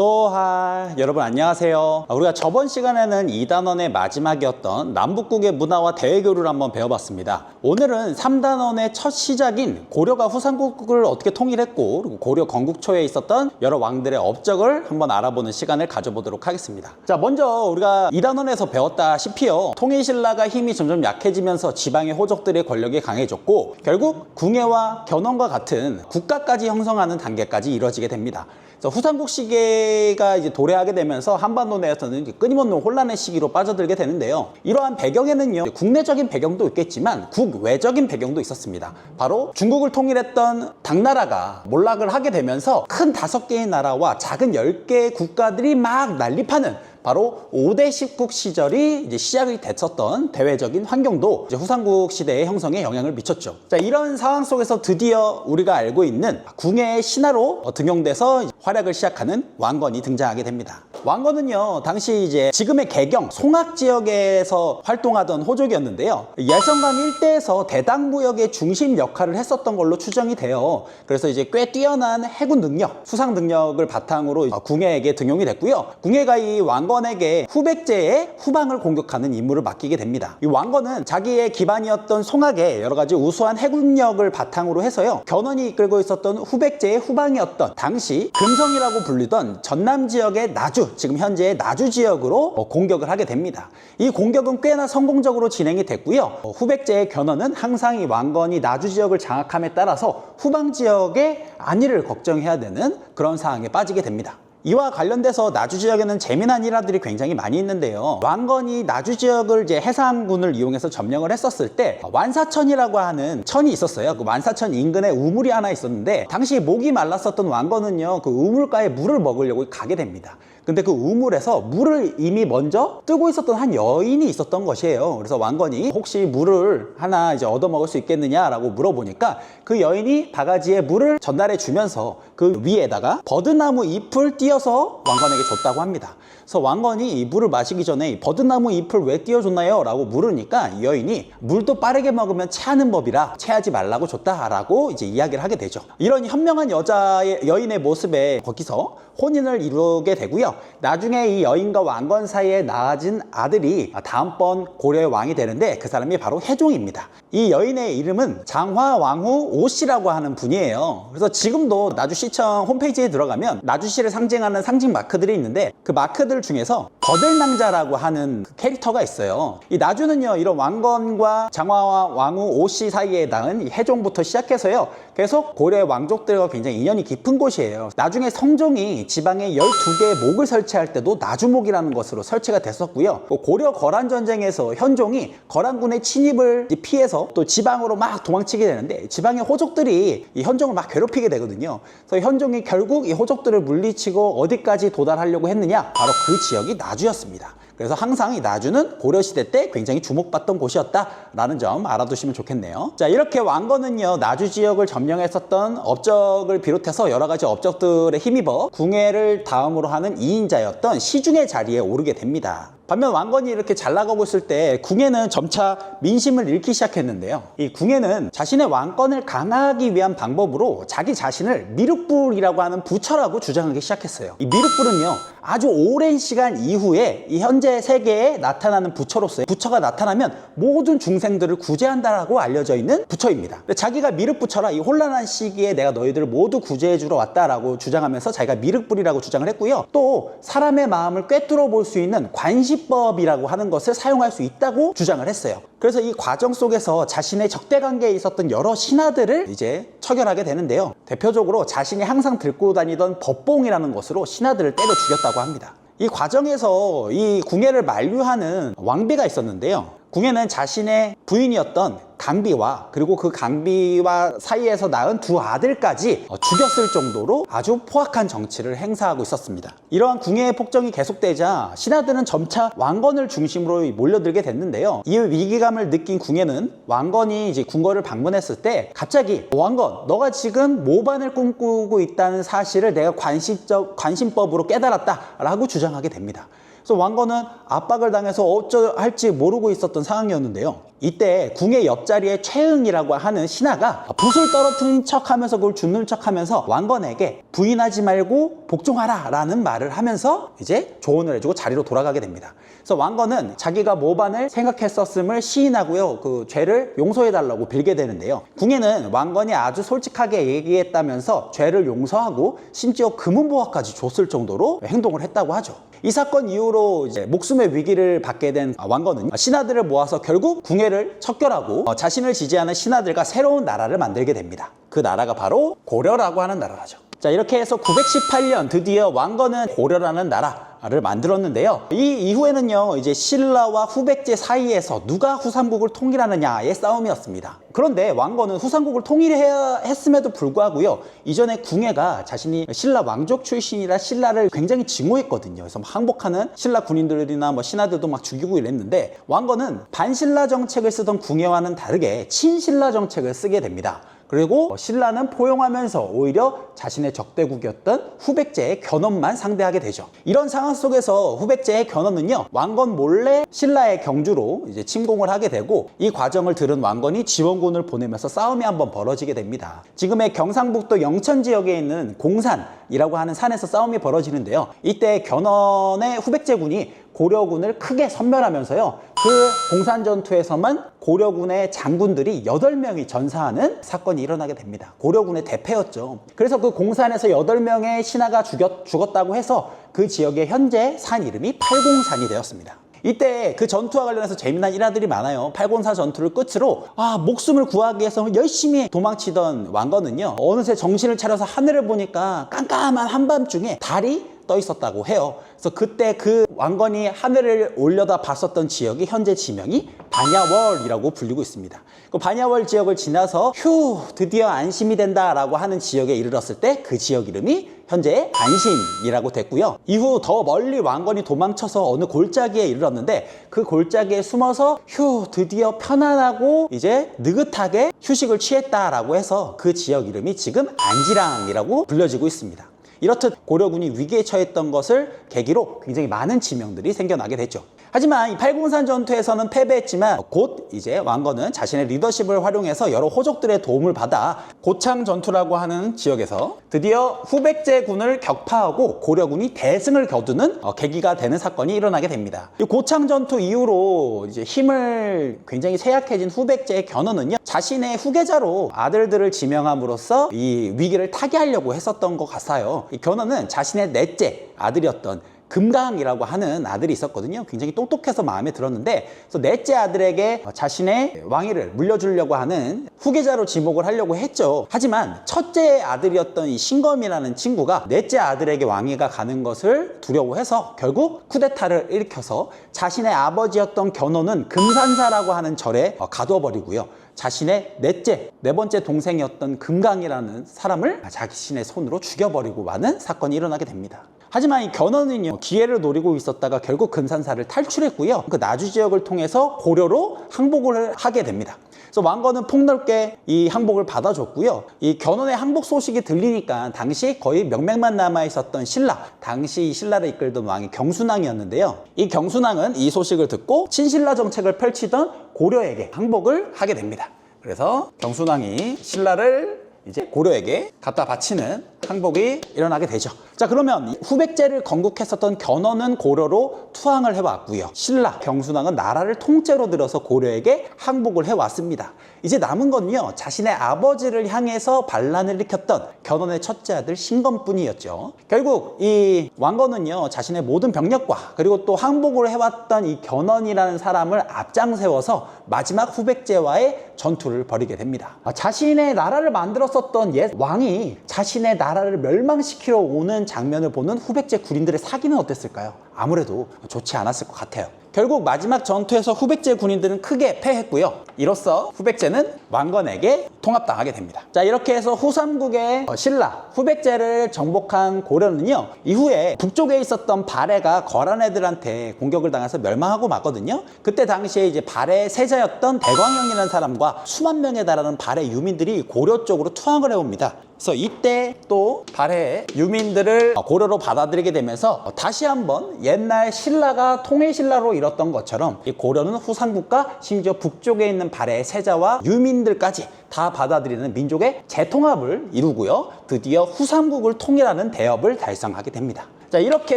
또하 여러분 안녕하세요. 우리가 저번 시간에는 이단원의 마지막이었던 남북국의 문화와 대외교류를 한번 배워봤습니다. 오늘은 3단원의 첫 시작인 고려가 후삼국을 어떻게 통일했고 그리고 고려 건국 초에 있었던 여러 왕들의 업적을 한번 알아보는 시간을 가져보도록 하겠습니다. 자 먼저 우리가 이단원에서 배웠다시피요. 통일신라가 힘이 점점 약해지면서 지방의 호족들의 권력이 강해졌고 결국 궁예와 견훤과 같은 국가까지 형성하는 단계까지 이뤄지게 됩니다. 후삼국 시기가 이제 도래하게 되면서 한반도 내에서는 끊임없는 혼란의 시기로 빠져들게 되는데요. 이러한 배경에는요, 국내적인 배경도 있겠지만 국외적인 배경도 있었습니다. 바로 중국을 통일했던 당나라가 몰락을 하게 되면서 큰 다섯 개의 나라와 작은 열 개의 국가들이 막 난립하는 바로 5대 10국 시절이 이제 시작이 됐었던 대외적인 환경도 후삼국 시대의 형성에 영향을 미쳤죠. 자, 이런 상황 속에서 드디어 우리가 알고 있는 궁예의 신하로 등용돼서 활약을 시작하는 왕건이 등장하게 됩니다. 왕건은요, 당시 이제 지금의 개경, 송악 지역에서 활동하던 호족이었는데요. 예성강 일대에서 대당무역의 중심 역할을 했었던 걸로 추정이 돼요. 그래서 이제 꽤 뛰어난 해군 능력, 수상 능력을 바탕으로 궁예에게 등용이 됐고요. 궁예가 이 왕건 에게 후백제의 후방을 공격하는 임무를 맡기게 됩니다. 이 왕건은 자기의 기반이었던 송악의 여러 가지 우수한 해군력을 바탕으로 해서요. 견훤이 이끌고 있었던 후백제의 후방이었던 당시 금성이라고 불리던 전남 지역의 나주, 지금 현재의 나주 지역으로 어, 공격을 하게 됩니다. 이 공격은 꽤나 성공적으로 진행이 됐고요. 어, 후백제의 견훤은 항상 이 왕건이 나주 지역을 장악함에 따라서 후방 지역의 안위를 걱정해야 되는 그런 상황에 빠지게 됩니다. 이와 관련돼서 나주 지역에는 재미난 일화들이 굉장히 많이 있는데요. 왕건이 나주 지역을 이제 해상군을 이용해서 점령을 했었을 때 완사천이라고 하는 천이 있었어요. 그 완사천 인근에 우물이 하나 있었는데 당시 목이 말랐었던 왕건은요 그 우물가에 물을 먹으려고 가게 됩니다. 근데 그 우물에서 물을 이미 먼저 뜨고 있었던 한 여인이 있었던 것이에요. 그래서 왕건이 혹시 물을 하나 이제 얻어 먹을 수 있겠느냐라고 물어보니까 그 여인이 바가지에 물을 전달해 주면서 그 위에다가 버드나무 잎을 띄어서 왕건에게 줬다고 합니다. 그래서 왕건이 이 물을 마시기 전에 이 버드나무 잎을 왜 띄워줬나요? 라고 물으니까 이 여인이 물도 빠르게 먹으면 체하는 법이라 체하지 말라고 줬다라고 이제 이야기를 하게 되죠. 이런 현명한 여자의 여인의 모습에 거기서 혼인을 이루게 되고요. 나중에 이 여인과 왕건 사이에 낳아진 아들이 다음번 고려의 왕이 되는데 그 사람이 바로 해종입니다. 이 여인의 이름은 장화 왕후 오씨라고 하는 분이에요. 그래서 지금도 나주시청 홈페이지에 들어가면 나주시를 상징하는 상징 마크들이 있는데 그 마크들 중에서 거들낭자라고 하는 그 캐릭터가 있어요. 이 나주는요 이런 왕건과 장화와 왕후 오씨 사이에 낳은 이 해종부터 시작해서요 계속 고려 왕족들과 굉장히 인연이 깊은 곳이에요. 나중에 성종이 지방에 12개의 목을 설치할 때도 나주목이라는 것으로 설치가 됐었고요. 또 고려 거란 전쟁에서 현종이 거란군의 침입을 피해서 또 지방으로 막 도망치게 되는데 지방의 호족들이 이 현종을 막 괴롭히게 되거든요. 그래서 현종이 결국 이 호족들을 물리치고 어디까지 도달하려고 했느냐? 바로 그 지역이 나주였습니다. 그래서 항상 이 나주는 고려시대 때 굉장히 주목받던 곳이었다라는 점 알아두시면 좋겠네요. 자, 이렇게 왕건은요, 나주 지역을 점령했었던 업적을 비롯해서 여러 가지 업적들에 힘입어 궁예를 다음으로 하는 2인자였던 시중의 자리에 오르게 됩니다. 반면 왕건이 이렇게 잘 나가고 있을 때 궁예는 점차 민심을 잃기 시작했는데요. 이 궁예는 자신의 왕권을 강화하기 위한 방법으로 자기 자신을 미륵불이라고 하는 부처라고 주장하기 시작했어요. 이 미륵불은요, 아주 오랜 시간 이후에 이 현재 세계에 나타나는 부처로서의 부처가 나타나면 모든 중생들을 구제한다라고 알려져 있는 부처입니다. 자기가 미륵부처라 이 혼란한 시기에 내가 너희들을 모두 구제해 주러 왔다라고 주장하면서 자기가 미륵불이라고 주장을 했고요. 또 사람의 마음을 꿰뚫어 볼 수 있는 관시법이라고 하는 것을 사용할 수 있다고 주장을 했어요. 그래서 이 과정 속에서 자신의 적대 관계에 있었던 여러 신하들을 이제 처결하게 되는데요. 대표적으로 자신이 항상 들고 다니던 법봉이라는 것으로 신하들을 때려 죽였다고 합니다. 이 과정에서 이 궁예를 만류하는 왕비가 있었는데요. 궁예는 자신의 부인이었던 강비와 그리고 그 강비와 사이에서 낳은 두 아들까지 어, 죽였을 정도로 아주 포악한 정치를 행사하고 있었습니다. 이러한 궁예의 폭정이 계속되자 신하들은 점차 왕건을 중심으로 몰려들게 됐는데요. 이 위기감을 느낀 궁예는 왕건이 이제 궁궐을 방문했을 때 갑자기 왕건, 너가 지금 모반을 꿈꾸고 있다는 사실을 내가 관심적 관심법으로 깨달았다라고 주장하게 됩니다. 그래서 왕건은 압박을 당해서 어쩌 할지 모르고 있었던 상황이었는데요. 이때 궁의 옆자리에 최응이라고 하는 신하가 붓을 떨어뜨린 척하면서 그걸 죽는 척하면서 왕건에게 부인하지 말고 복종하라 라는 말을 하면서 이제 조언을 해주고 자리로 돌아가게 됩니다. 그래서 왕건은 자기가 모반을 생각했었음을 시인하고요. 그 죄를 용서해달라고 빌게 되는데요. 궁에는 왕건이 아주 솔직하게 얘기했다면서 죄를 용서하고 심지어 금은보화까지 줬을 정도로 행동을 했다고 하죠. 이 사건 이후로 이제 목숨의 위기를 받게 된 왕건은 신하들을 모아서 결국 궁예를 척결하고 어, 자신을 지지하는 신하들과 새로운 나라를 만들게 됩니다. 그 나라가 바로 고려라고 하는 나라죠. 자 이렇게 해서 918년 드디어 왕건은 고려라는 나라 를 만들었는데요. 이 이후에는요 이제 신라와 후백제 사이에서 누가 후삼국을 통일하느냐의 싸움이었습니다. 그런데 왕건은 후삼국을 통일해야 했음에도 불구하고요 이전에 궁예가 자신이 신라 왕족 출신이라 신라를 굉장히 증오했거든요. 그래서 막 항복하는 신라 군인들이나 뭐 신하들도 막 죽이고 이랬는데 왕건은 반신라 정책을 쓰던 궁예와는 다르게 친신라 정책을 쓰게 됩니다. 그리고 신라는 포용하면서 오히려 자신의 적대국이었던 후백제의 견훤만 상대하게 되죠. 이런 상황 속에서 후백제의 견훤은요, 왕건 몰래 신라의 경주로 이제 침공을 하게 되고 이 과정을 들은 왕건이 지원군을 보내면서 싸움이 한번 벌어지게 됩니다. 지금의 경상북도 영천 지역에 있는 공산이라고 하는 산에서 싸움이 벌어지는데요. 이때 견훤의 후백제군이 고려군을 크게 선멸하면서요. 그 공산 전투에서만 고려군의 장군들이 8명이 전사하는 사건이 일어나게 됩니다. 고려군의 대패였죠. 그래서 그 공산에서 8명의 신하가 죽였, 죽었다고 해서 그 지역의 현재 산 이름이 팔공산이 되었습니다. 이때 그 전투와 관련해서 재미난 일화들이 많아요. 팔곤사 전투를 끝으로 아 목숨을 구하기 위해서 열심히 도망치던 왕건은요 어느새 정신을 차려서 하늘을 보니까 깜깜한 한밤중에 달이 떠 있었다고 해요. 그래서 그때 그 왕건이 하늘을 올려다 봤었던 지역이 현재 지명이 반야월이라고 불리고 있습니다. 그 반야월 지역을 지나서 휴 드디어 안심이 된다라고 하는 지역에 이르렀을 때 그 지역 이름이 현재 안심이라고 됐고요. 이후 더 멀리 왕건이 도망쳐서 어느 골짜기에 이르렀는데 그 골짜기에 숨어서 휴 드디어 편안하고 이제 느긋하게 휴식을 취했다라고 해서 그 지역 이름이 지금 안지랑이라고 불려지고 있습니다. 이렇듯 고려군이 위기에 처했던 것을 계기로 굉장히 많은 지명들이 생겨나게 됐죠. 하지만 이 팔공산 전투에서는 패배했지만 곧 이제 왕건은 자신의 리더십을 활용해서 여러 호족들의 도움을 받아 고창 전투라고 하는 지역에서 드디어 후백제 군을 격파하고 고려군이 대승을 거두는 어, 계기가 되는 사건이 일어나게 됩니다. 이 고창 전투 이후로 이제 힘을 굉장히 쇠약해진 후백제의 견훤은요 자신의 후계자로 아들들을 지명함으로써 이 위기를 타개하려고 했었던 것 같아요. 이 견훤은 자신의 넷째 아들이었던 금강이라고 하는 아들이 있었거든요. 굉장히 똑똑해서 마음에 들었는데, 그래서 넷째 아들에게 자신의 왕위를 물려주려고 하는 후계자로 지목을 하려고 했죠. 하지만 첫째 아들이었던 이 신검이라는 친구가 넷째 아들에게 왕위가 가는 것을 두려워해서 결국 쿠데타를 일으켜서 자신의 아버지였던 견훤은 금산사라고 하는 절에 가둬버리고요. 자신의 넷째, 네 번째 동생이었던 금강이라는 사람을 자신의 손으로 죽여버리고 마는 사건이 일어나게 됩니다. 하지만 이 견훤은요 기회를 노리고 있었다가 결국 금산사를 탈출했고요. 그 나주 지역을 통해서 고려로 항복을 하게 됩니다. 그래서 왕건은 폭넓게 이 항복을 받아줬고요. 이 견훤의 항복 소식이 들리니까 당시 거의 명맥만 남아 있었던 신라 당시 이 신라를 이끌던 왕이 경순왕이었는데요. 이 경순왕은 이 소식을 듣고 친신라 정책을 펼치던 고려에게 항복을 하게 됩니다. 그래서 경순왕이 신라를 이제 고려에게 갖다 바치는 항복이 일어나게 되죠. 자 그러면 후백제를 건국했었던 견훤은 고려로 투항을 해왔고요. 신라, 경순왕은 나라를 통째로 들어서 고려에게 항복을 해왔습니다. 이제 남은 건요 자신의 아버지를 향해서 반란을 일으켰던 견훤의 첫째 아들 신검뿐이었죠. 결국 이 왕건은요 자신의 모든 병력과 그리고 또 항복을 해왔던 이 견훤이라는 사람을 앞장 세워서 마지막 후백제와의 전투를 벌이게 됩니다. 아, 자신의 나라를 만들었었던 옛 왕이 자신의 나라를 멸망시키러 오는 장면을 보는 후백제 군인들의 사기는 어땠을까요? 아무래도 좋지 않았을 것 같아요. 결국 마지막 전투에서 후백제 군인들은 크게 패했고요. 이로써 후백제는 왕건에게 통합당하게 됩니다. 자 이렇게 해서 후삼국의 어, 신라 후백제를 정복한 고려는요 이후에 북쪽에 있었던 발해가 거란 애들한테 공격을 당해서 멸망하고 말거든요. 그때 당시에 이제 발해 세자였던 대광영이라는 사람과 수만 명에 달하는 발해 유민들이 고려 쪽으로 투항을 해옵니다. 그래서 이때 또 발해 유민들을 고려로 받아들이게 되면서 다시 한번 옛날 신라가 통일 신라로 이뤘던 것처럼 이 고려는 후삼국과 심지어 북쪽에 있는 발해 세자와 유민들까지 다 받아들이는 민족의 재통합을 이루고요. 드디어 후삼국을 통일하는 대업을 달성하게 됩니다. 자 이렇게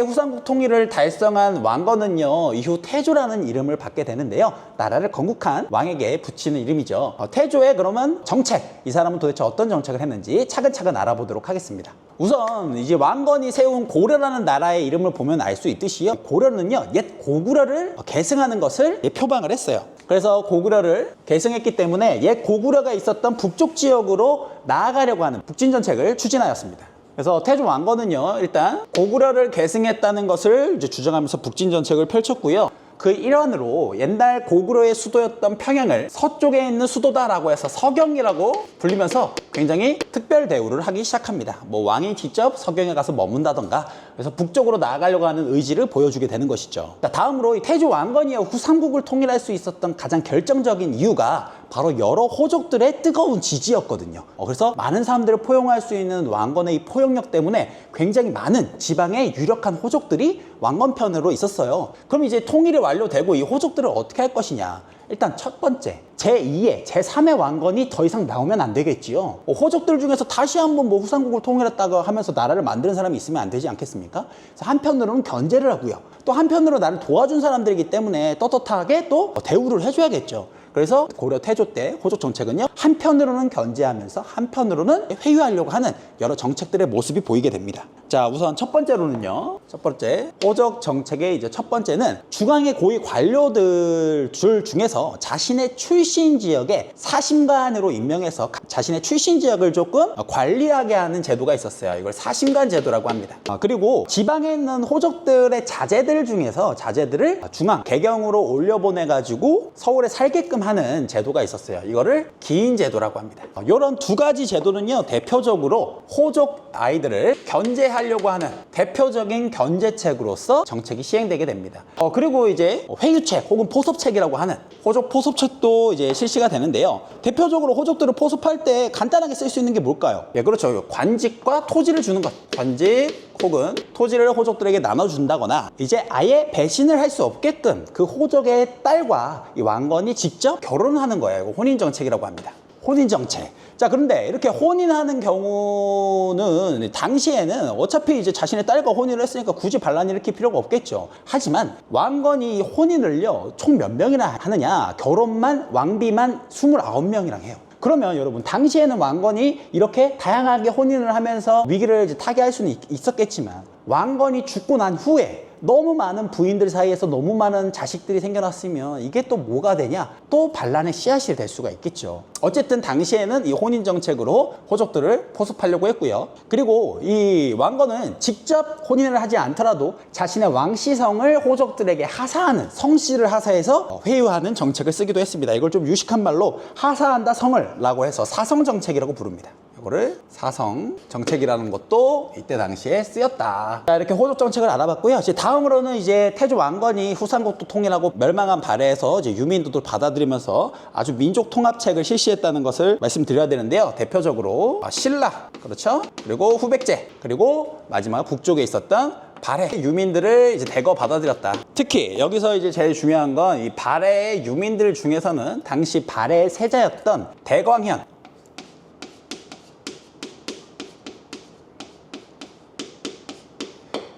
후삼국 통일을 달성한 왕건은요 이후 태조라는 이름을 받게 되는데요. 나라를 건국한 왕에게 붙이는 이름이죠. 어, 태조의 그러면 정책 이 사람은 도대체 어떤 정책을 했는지 차근차근 알아보도록 하겠습니다. 우선 이제 왕건이 세운 고려라는 나라의 이름을 보면 알 수 있듯이요. 고려는요 옛 고구려를 계승하는 것을 표방을 했어요 그래서 고구려를 계승했기 때문에 옛 고구려가 있었던 북쪽 지역으로 나아가려고 하는 북진 정책을 추진하였습니다 그래서 태조 왕건은요 일단 고구려를 계승했다는 것을 이제 주장하면서 북진 정책을 펼쳤고요. 그 일환으로 옛날 고구려의 수도였던 평양을 서쪽에 있는 수도다라고 해서 서경이라고 불리면서 굉장히 특별 대우를 하기 시작합니다. 뭐 왕이 직접 서경에 가서 머문다던가 그래서 북쪽으로 나아가려고 하는 의지를 보여주게 되는 것이죠. 자, 다음으로 이 태조 왕건이 후삼국을 통일할 수 있었던 가장 결정적인 이유가 바로 여러 호족들의 뜨거운 지지였거든요. 어, 그래서 많은 사람들을 포용할 수 있는 왕건의 이 포용력 때문에 굉장히 많은 지방의 유력한 호족들이 왕건 편으로 있었어요. 그럼 이제 통일이 완료되고 이 호족들을 어떻게 할 것이냐? 일단 첫 번째 제2의 제3의 왕건이 더 이상 나오면 안 되겠지요. 어, 호족들 중에서 다시 한번 뭐 후삼국을 통일했다고 하면서 나라를 만드는 사람이 있으면 안 되지 않겠습니까? 한편으로는 견제를 하고요. 또 한편으로 나를 도와준 사람들이기 때문에 떳떳하게 또 대우를 해줘야겠죠. 그래서 고려 태조 때 호족 정책은요 한편으로는 견제하면서 한편으로는 회유하려고 하는 여러 정책들의 모습이 보이게 됩니다. 자 우선 첫 번째로는요 첫 번째 호족 정책의 이제 첫 번째는 중앙의 고위 관료들 줄 중에서 자신의 출신 지역에 사심관으로 임명해서 자신의 출신 지역을 조금 관리하게 하는 제도가 있었어요. 이걸 사심관 제도라고 합니다. 아, 그리고 지방에 있는 호족들의 자제들 중에서 자제들을 중앙 개경으로 올려보내 가지고 서울에 살게끔 하는 제도가 있었어요. 이거를 기인 제도라고 합니다. 이런 두 가지 제도는요 대표적으로 호족 아이들을 견제 하려고 하는 대표적인 견제책으로서 정책이 시행되게 됩니다. 어, 그리고 이제 회유책 혹은 포섭책이라고 하는 호족 포섭책도 이제 실시가 되는데요. 대표적으로 호족들을 포섭할 때 간단하게 쓸 수 있는 게 뭘까요? 예, 그렇죠. 관직과 토지를 주는 것. 관직 혹은 토지를 호족들에게 나눠준다거나 이제 아예 배신을 할 수 없게끔 그 호족의 딸과 이 왕건이 직접 결혼하는 거예요. 이거 혼인 정책이라고 합니다. 혼인 정책. 자, 그런데 이렇게 혼인하는 경우는 당시에는 어차피 이제 자신의 딸과 혼인을 했으니까 굳이 반란 일으킬 필요가 없겠죠. 하지만 왕건이 혼인을요, 총 몇 명이나 하느냐? 결혼만, 왕비만 29명이랑 해요. 그러면 여러분 당시에는 왕건이 이렇게 다양하게 혼인을 하면서 위기를 타개할 수는 있- 있었겠지만 왕건이 죽고 난 후에 너무 많은 부인들 사이에서 너무 많은 자식들이 생겨났으면 이게 또 뭐가 되냐? 또 반란의 씨앗이 될 수가 있겠죠. 어쨌든 당시에는 이 혼인 정책으로 호족들을 포섭하려고 했고요. 그리고 이 왕건은 직접 혼인을 하지 않더라도 자신의 왕시성을 호족들에게 하사하는 성씨를 하사해서 회유하는 정책을 쓰기도 했습니다. 이걸 좀 유식한 말로 하사한다 성을 라고 해서 사성 정책이라고 부릅니다. 이거를 사성 정책이라는 것도 이때 당시에 쓰였다. 자, 이렇게 호족 정책을 알아봤고요. 이제 다음으로는 이제 태조 왕건이 후삼국도 통일하고 멸망한 발해에서 이제 유민들도 받아들이면서 아주 민족 통합책을 실시했다는 것을 말씀드려야 되는데요. 대표적으로 아, 신라, 그렇죠? 그리고 후백제, 그리고 마지막 북쪽에 있었던 발해 유민들을 이제 대거 받아들였다. 특히 여기서 이제 제일 중요한 건 이 발해의 유민들 중에서는 당시 발해의 세자였던 대광현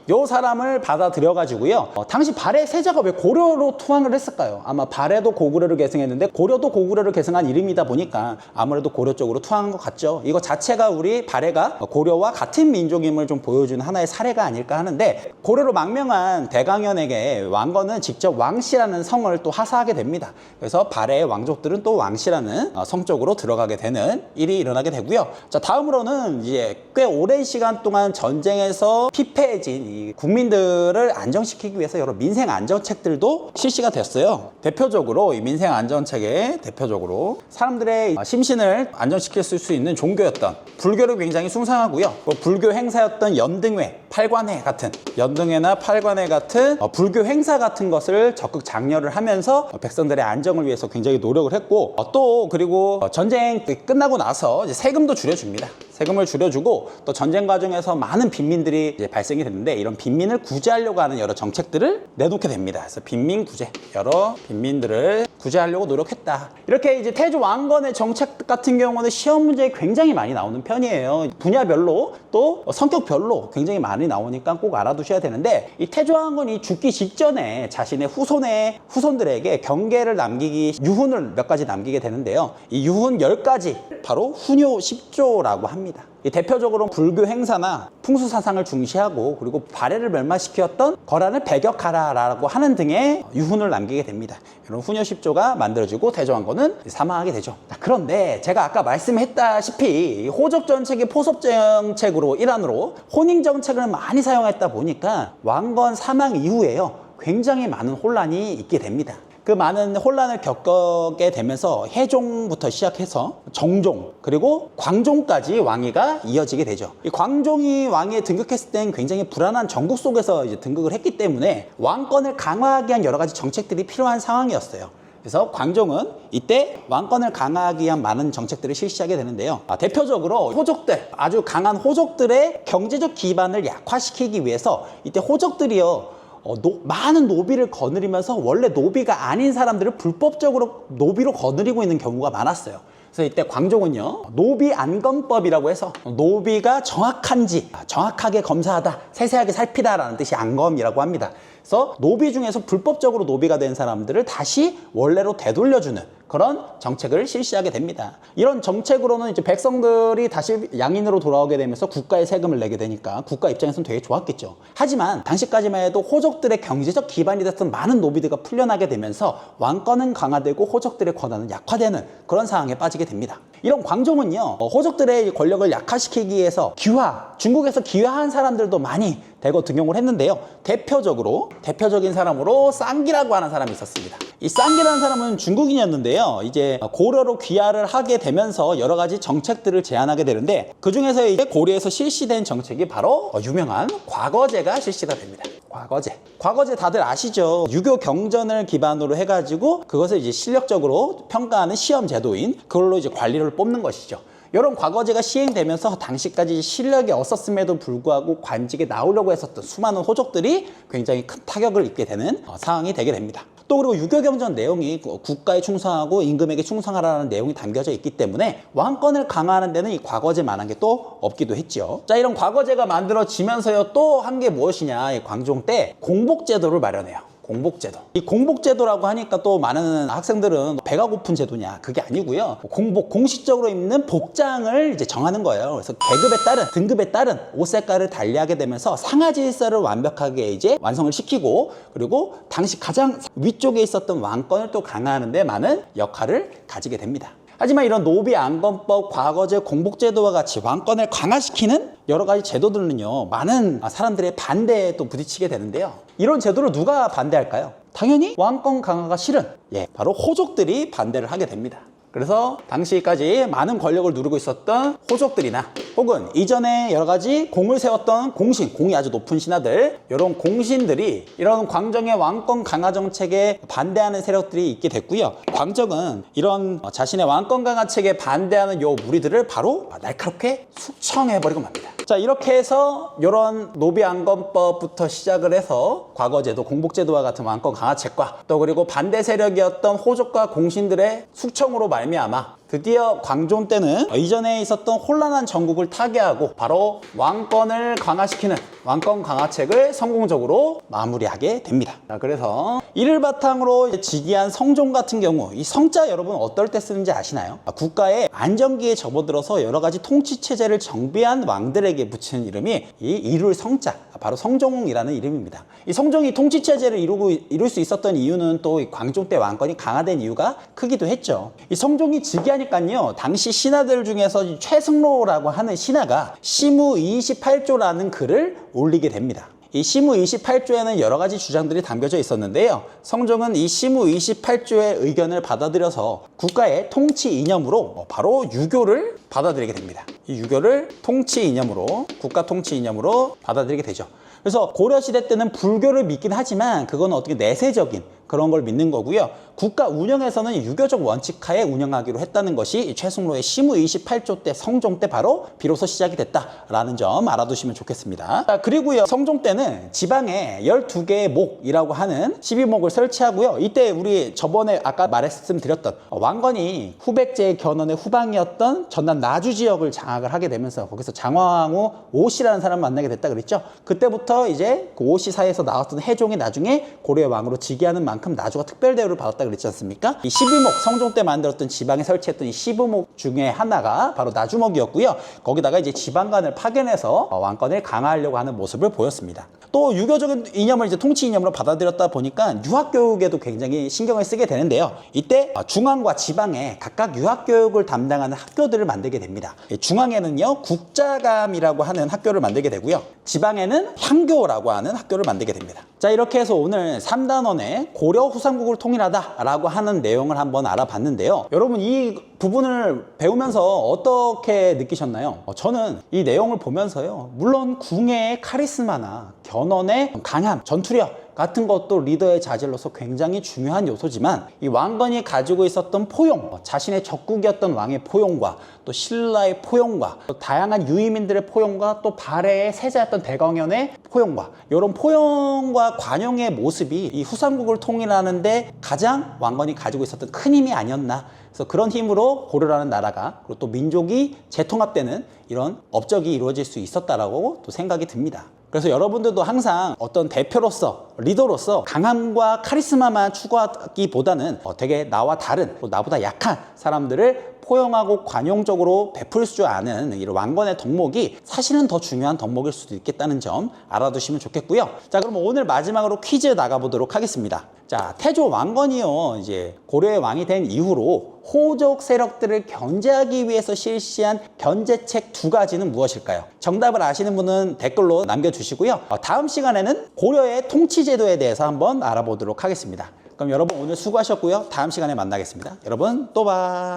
요 사람을 받아들여 가지고요. 어, 당시 발해 세자가 왜 고려로 투항을 했을까요? 아마 발해도 고구려를 계승했는데 고려도 고구려를 계승한 이름이다 보니까 아무래도 고려 쪽으로 투항한 것 같죠. 이거 자체가 우리 발해가 고려와 같은 민족임을 좀 보여주는 하나의 사례가 아닐까 하는데 고려로 망명한 대강현에게 왕건은 직접 왕씨라는 성을 또 하사하게 됩니다. 그래서 발해의 왕족들은 또 왕씨라는 어, 성 쪽으로 들어가게 되는 일이 일어나게 되고요. 자 다음으로는 이제 꽤 오랜 시간 동안 전쟁에서 피폐해진 이이 국민들을 안정시키기 위해서 여러 민생 안정책들도 실시가 됐어요. 대표적으로 이 민생 안정책의 대표적으로 사람들의 심신을 안정시킬 수 있는 종교였던 불교를 굉장히 숭상하고요. 뭐 불교 행사였던 연등회, 팔관회 같은 연등회나 팔관회 같은 어, 불교 행사 같은 것을 적극 장려를 하면서 어, 백성들의 안정을 위해서 굉장히 노력을 했고 어, 또 그리고 어, 전쟁 끝나고 나서 세금도 줄여줍니다. 세금을 줄여주고 또 전쟁 과정에서 많은 빈민들이 발생이 됐는데 이런 빈민을 구제하려고 하는 여러 정책들을 내놓게 됩니다. 그래서 빈민 구제, 여러 빈민들을 구제하려고 노력했다. 이렇게 이제 태조 왕건의 정책 같은 경우는 시험 문제에 굉장히 많이 나오는 편이에요. 분야별로 또 성격별로 굉장히 많이 나오니까 꼭 알아두셔야 되는데 이 태조 왕건이 죽기 직전에 자신의 후손의 후손들에게 경계를 남기기 유훈을 몇 가지 남기게 되는데요. 이 유훈 10가지 바로 훈요 10조라고 합니다. 이 대표적으로 불교 행사나 풍수 사상을 중시하고 그리고 발해를 멸망시켰던 거란을 배격하라라고 하는 등의 유훈을 남기게 됩니다. 이런 훈요 10조가 만들어지고 태조왕건은 사망하게 되죠. 자, 그런데 제가 아까 말씀했다시피 이 호적 정책의 포섭 정책으로 일환으로 혼인 정책을 많이 사용했다 보니까 왕건 사망 이후에요. 굉장히 많은 혼란이 있게 됩니다. 그 많은 혼란을 겪게 되면서 해종부터 시작해서 정종 그리고 광종까지 왕위가 이어지게 되죠. 이 광종이 왕위에 등극했을 땐 굉장히 불안한 전국 속에서 이제 등극을 했기 때문에 왕권을 강화하기 위한 여러 가지 정책들이 필요한 상황이었어요. 그래서 광종은 이때 왕권을 강화하기 위한 많은 정책들을 실시하게 되는데요. 아, 대표적으로 호족들, 아주 강한 호족들의 경제적 기반을 약화시키기 위해서 이때 호족들이요. 어, 노- 많은 노비를 거느리면서 원래 노비가 아닌 사람들을 불법적으로 노비로 거느리고 있는 경우가 많았어요. 그래서 이때 광종은요 노비 안검법이라고 해서 노비가 정확한지 정확하게 검사하다 세세하게 살피다라는 뜻이 안검이라고 합니다. 그래서 노비 중에서 불법적으로 노비가 된 사람들을 다시 원래로 되돌려주는 그런 정책을 실시하게 됩니다. 이런 정책으로는 이제 백성들이 다시 양인으로 돌아오게 되면서 국가에 세금을 내게 되니까 국가 입장에서는 되게 좋았겠죠. 하지만 당시까지만 해도 호족들의 경제적 기반이 됐던 많은 노비들과 풀려나게 되면서 왕권은 강화되고 호족들의 권한은 약화되는 그런 상황에 빠지게 됩니다. 이런 광종은요, 어, 호족들의 권력을 약화시키기 위해서 귀화, 중국에서 귀화한 사람들도 많이 대거 등용을 했는데요. 대표적으로, 대표적인 사람으로 쌍기라고 하는 사람이 있었습니다. 이 쌍기라는 사람은 중국인이었는데요. 이제 고려로 귀화를 하게 되면서 여러 가지 정책들을 제안하게 되는데 그 중에서 이제 고려에서 실시된 정책이 바로 어, 유명한 과거제가 실시가 됩니다. 과거제. 과거제 다들 아시죠? 유교 경전을 기반으로 해가지고 그것을 이제 실력적으로 평가하는 시험 제도인 그걸로 이제 관리를 뽑는 것이죠. 이런 과거제가 시행되면서 당시까지 실력이 없었음에도 불구하고 관직에 나오려고 했었던 수많은 호족들이 굉장히 큰 타격을 입게 되는 어, 상황이 되게 됩니다. 또 그리고 유교경전 내용이 그 국가에 충성하고 임금에게 충성하라는 내용이 담겨져 있기 때문에 왕권을 강화하는 데는 이 과거제만한 게 또 없기도 했죠. 자 이런 과거제가 만들어지면서요 또 한 게 무엇이냐 이 광종 때 공복제도를 마련해요. 공복제도. 이 공복제도라고 하니까 또 많은 학생들은 배가 고픈 제도냐 그게 아니고요. 공복 공식적으로 입는 복장을 이제 정하는 거예요. 그래서 계급에 따른 등급에 따른 옷 색깔을 달리하게 되면서 상하 질서를 완벽하게 이제 완성을 시키고 그리고 당시 가장 위쪽에 있었던 왕권을 또 강화하는 데 많은 역할을 가지게 됩니다. 하지만 이런 노비 안건법, 과거제, 공복제도와 같이 왕권을 강화시키는 여러 가지 제도들은요, 많은 사람들의 반대에 또 부딪히게 되는데요. 이런 제도를 누가 반대할까요? 당연히 왕권 강화가 싫은, 예, 바로 호족들이 반대를 하게 됩니다. 그래서 당시까지 많은 권력을 누리고 있었던 호족들이나 혹은 이전에 여러 가지 공을 세웠던 공신, 공이 아주 높은 신하들 이런 공신들이 이런 광정의 왕권 강화 정책에 반대하는 세력들이 있게 됐고요. 광정은 이런 자신의 왕권 강화책에 반대하는 요 무리들을 바로 날카롭게 숙청해버리고 맙니다. 자 이렇게 해서 이런 노비 안건법부터 시작을 해서 과거제도 공복제도와 같은 왕권 강화책과 또 그리고 반대 세력이었던 호족과 공신들의 숙청으로 말미암아 드디어 광종 때는 이전에 있었던 혼란한 전국을 타개하고 바로 왕권을 강화시키는 왕권 강화책을 성공적으로 마무리하게 됩니다. 자, 그래서 이를 바탕으로 즉위한 성종 같은 경우 이 성자 여러분 어떨 때 쓰는지 아시나요? 아, 국가의 안정기에 접어들어서 여러 가지 통치 체제를 정비한 왕들에게 붙이는 이름이 이 이룰 성자 바로 성종이라는 이름입니다. 이 성종이 통치 체제를 이루고 이룰 수 있었던 이유는 또이 광종 때 왕권이 강화된 이유가 크기도 했죠. 이 성종이 즉위하니까요 당시 신하들 중에서 이 최승로라고 하는 신하가 시무 28조라는 글을 올리게 됩니다. 이 시무 28조에는 여러 가지 주장들이 담겨져 있었는데요. 성종은 이 시무 28조의 의견을 받아들여서 국가의 통치 이념으로 바로 유교를 받아들이게 됩니다. 이 유교를 통치 이념으로 국가 통치 이념으로 받아들이게 되죠. 그래서 고려 시대 때는 불교를 믿긴 하지만 그건 어떻게 내세적인 그런 걸 믿는 거고요. 국가 운영에서는 유교적 원칙 하에 운영하기로 했다는 것이 최승로의 시무 28조 때 성종 때 바로 비로소 시작이 됐다라는 점 알아두시면 좋겠습니다. 자, 그리고요. 성종 때는 지방에 12개의 목이라고 하는 12목을 설치하고요. 이때 우리 저번에 아까 말씀드렸던 왕건이 후백제의 견훤의 후방이었던 전남 나주 지역을 장악을 하게 되면서 거기서 장화왕후 오씨라는 사람을 만나게 됐다 그랬죠. 그때부터 이제 그 오씨 사이에서 나왔던 해종이 나중에 고려의 왕으로 즉위하는 만큼 나주가 특별 대우를 받았다 그랬지 않습니까? 이 12목 성종 때 만들었던 지방에 설치했던 이 15목 중에 하나가 바로 나주목이었고요. 거기다가 이제 지방간을 파견해서 어, 왕권을 강화하려고 하는 모습을 보였습니다. 또 유교적인 이념을 이제 통치 이념으로 받아들였다 보니까 유학 교육에도 굉장히 신경을 쓰게 되는데요. 이때 어, 중앙과 지방에 각각 유학 교육을 담당하는 학교들을 만들게 됩니다. 이 중앙에는요 국자감이라고 하는 학교를 만들게 되고요. 지방에는 향교라고 하는 학교를 만들게 됩니다. 자 이렇게 해서 오늘 3단원의 고려 후삼국을 통일하다 라고 하는 내용을 한번 알아봤는데요. 여러분 이 부분을 배우면서 어떻게 느끼셨나요? 어, 저는 이 내용을 보면서요. 물론 궁예의 카리스마나 견훤의 강함, 전투력 같은 것도 리더의 자질로서 굉장히 중요한 요소지만 이 왕건이 가지고 있었던 포용, 어, 자신의 적국이었던 왕의 포용과 또 신라의 포용과 또 다양한 유이민들의 포용과 또 발해의 세자였던 대광현의 포용과 이런 포용과 관용의 모습이 이 후삼국을 통일하는데 가장 왕건이 가지고 있었던 큰 힘이 아니었나 그래서 그런 힘으로 고려라는 나라가 그리고 또 민족이 재통합되는 이런 업적이 이루어질 수 있었다라고 또 생각이 듭니다. 그래서 여러분들도 항상 어떤 대표로서 리더로서 강함과 카리스마만 추구하기보다는 어, 되게 나와 다른 또 나보다 약한 사람들을 포용하고 관용적으로 베풀 줄 아는 이런 왕건의 덕목이 사실은 더 중요한 덕목일 수도 있겠다는 점 알아두시면 좋겠고요. 자, 그럼 오늘 마지막으로 퀴즈 나가보도록 하겠습니다. 자, 태조 왕건이요. 이제 고려의 왕이 된 이후로 호족 세력들을 견제하기 위해서 실시한 견제책 두 가지는 무엇일까요? 정답을 아시는 분은 댓글로 남겨주시고요. 어, 다음 시간에는 고려의 통치제도에 대해서 한번 알아보도록 하겠습니다. 그럼 여러분 오늘 수고하셨고요. 다음 시간에 만나겠습니다. 여러분 또 봐.